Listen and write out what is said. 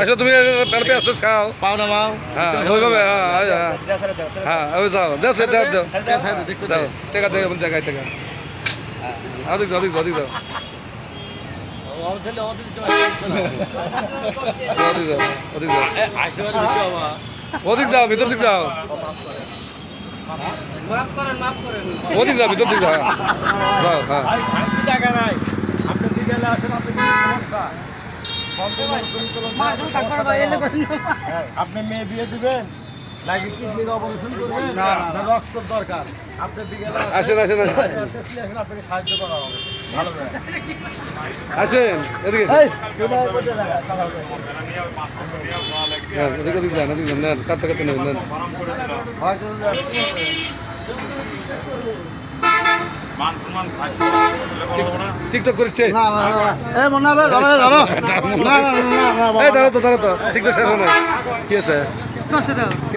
আচ্ছা তুমি পেলে পেঁয়াজ টেস খাও পাও না পাও হ্যাঁ ওইভাবে হ্যাঁ হ্যাঁ হ্যাঁ ওই যাও সে দাও দাও দাও টেকা টেকা টেকা টেকা অধিক যাও অধিক যাও অধিক যাও অধিক যাও অধিক যাও অধিক যাও ভিতর দিক যাও। ওদিক যাও ভিতর দিক যাও। যাও হ্যাঁ আপনি মেয়ে বিয়ে দিবেন? নাকি কিডনির অপারেশন করবেন? না রক্ত দরকার। আপনি বিকেলে আসেন। আসেন আসেন আসেন। আপনাকে সাহায্য করা হবে। ভালো আসেন এদিকে এদিকে যান ওদিকে যান নেন কাটতে কাটতে নেন নেন। টিকটক করছে? না না না মনে হবে ধরো ধরো না না না না এই দাঁড়ো তো দাঁড়ো তো। টিকটক শেষ হয় নাই কি আছে?